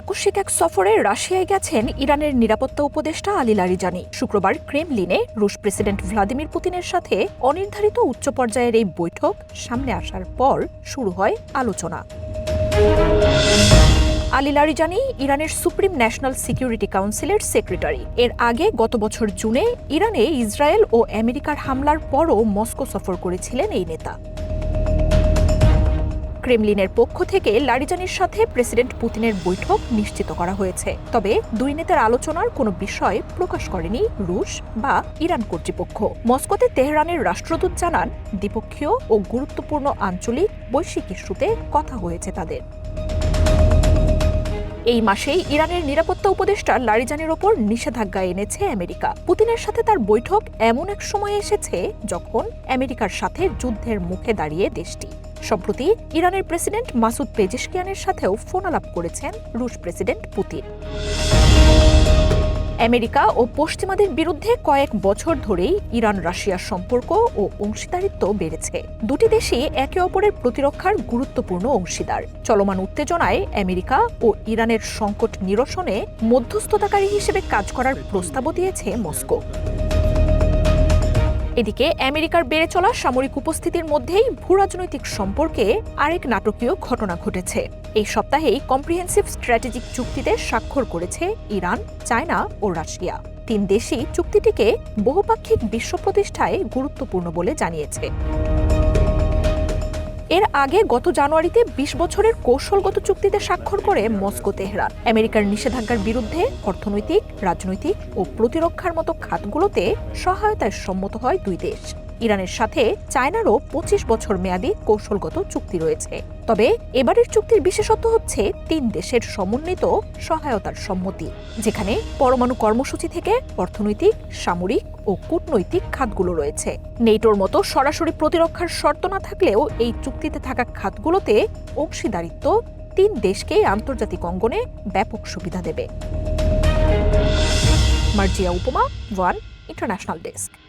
আকস্মিক এক সফরে রাশিয়ায় গেছেন ইরানের নিরাপত্তা উপদেষ্টা আলী লারিজানি। শুক্রবার ক্রেমলিনে রুশ প্রেসিডেন্ট ভ্লাদিমির পুতিনের সাথে অনির্ধারিত উচ্চ পর্যায়ের এই বৈঠক সামনে আসার পর শুরু হয় আলোচনা। আলী লারিজানি ইরানের সুপ্রিম ন্যাশনাল সিকিউরিটি কাউন্সিলের সেক্রেটারি। এর আগে গত বছর জুনে ইরানে ইসরায়েল ও আমেরিকার হামলার পরও মস্কো সফর করেছিলেন এই নেতা। ক্রেমলিনের পক্ষ থেকে লারিজানির সাথে প্রেসিডেন্ট পুতিনের বৈঠক নিশ্চিত করা হয়েছে। তবে দুই নেতার আলোচনার কোনো বিষয় প্রকাশ করেনি রুশ বা ইরান কর্তৃপক্ষ। মস্কোতে তেহরানের রাষ্ট্রদূত জানান, দ্বিপক্ষীয় ও গুরুত্বপূর্ণ আঞ্চলিক বৈশ্বিক ইস্যুতে কথা হয়েছে তাদের। এই মাসেই ইরানের নিরাপত্তা উপদেষ্টা লারিজানের ওপর নিষেধাজ্ঞা এনেছে আমেরিকা। পুতিনের সাথে তার বৈঠক এমন এক সময়ে এসেছে যখন আমেরিকার সাথে যুদ্ধের মুখে দাঁড়িয়ে দেশটি। সম্প্রতি ইরানের প্রেসিডেন্ট মাসুদ পেজেশকিয়ানের সাথেও ফোন ফোনালাপ করেছেন রুশ প্রেসিডেন্ট পুতিন। আমেরিকা ও পশ্চিমাদের বিরুদ্ধে কয়েক বছর ধরেই ইরান রাশিয়ার সম্পর্ক ও অংশীদারিত্ব বেড়েছে। দুটি দেশই একে অপরের প্রতিরক্ষার গুরুত্বপূর্ণ অংশীদার। চলমান উত্তেজনায় আমেরিকা ও ইরানের সংকট নিরসনে মধ্যস্থতাকারী হিসেবে কাজ করার প্রস্তাবও দিয়েছে মস্কো। এদিকে আমেরিকার বেড়ে চলা সামরিক উপস্থিতির মধ্যেই ভূরাজনৈতিক সম্পর্কে আরেক নাটকীয় ঘটনা ঘটেছে। এই সপ্তাহেই কম্প্রিহেন্সিভ স্ট্র্যাটেজিক চুক্তিতে স্বাক্ষর করেছে ইরান, চায়না ও রাশিয়া। তিন দেশই চুক্তিটিকে বহুপাক্ষিক বিশ্ব প্রতিষ্ঠায় গুরুত্বপূর্ণ বলে জানিয়েছে। এর আগে গত জানুয়ারিতে ২০ বছরের কৌশলগত চুক্তিতে স্বাক্ষর করে মস্কো, তেহরান। আমেরিকার নিষেধাজ্ঞার বিরুদ্ধে অর্থনৈতিক, রাজনৈতিক ও প্রতিরক্ষার মতো খাতগুলোতে সহায়তায় সম্মত হয় দুই দেশ। ইরানের সাথে চায়নারও পঁচিশ বছর মেয়াদী কৌশলগত চুক্তি রয়েছে। তবে এবারের চুক্তির বিশেষত্ব হচ্ছে তিন দেশের সমন্বিত সহায়তার সম্মতি, যেখানে পরমাণু কর্মসূচি থেকে অর্থনৈতিক, সামরিক ও কূটনৈতিক খাতগুলো রয়েছে। নেটোর মতো সরাসরি প্রতিরক্ষার শর্ত না থাকলেও এই চুক্তিতে থাকা খাতগুলোতে অংশীদারিত্ব তিন দেশকে আন্তর্জাতিক অঙ্গনে ব্যাপক সুবিধা দেবে। মার্জিয়া উপমা, ওয়ান ইন্টারন্যাশনাল ডেস্ক।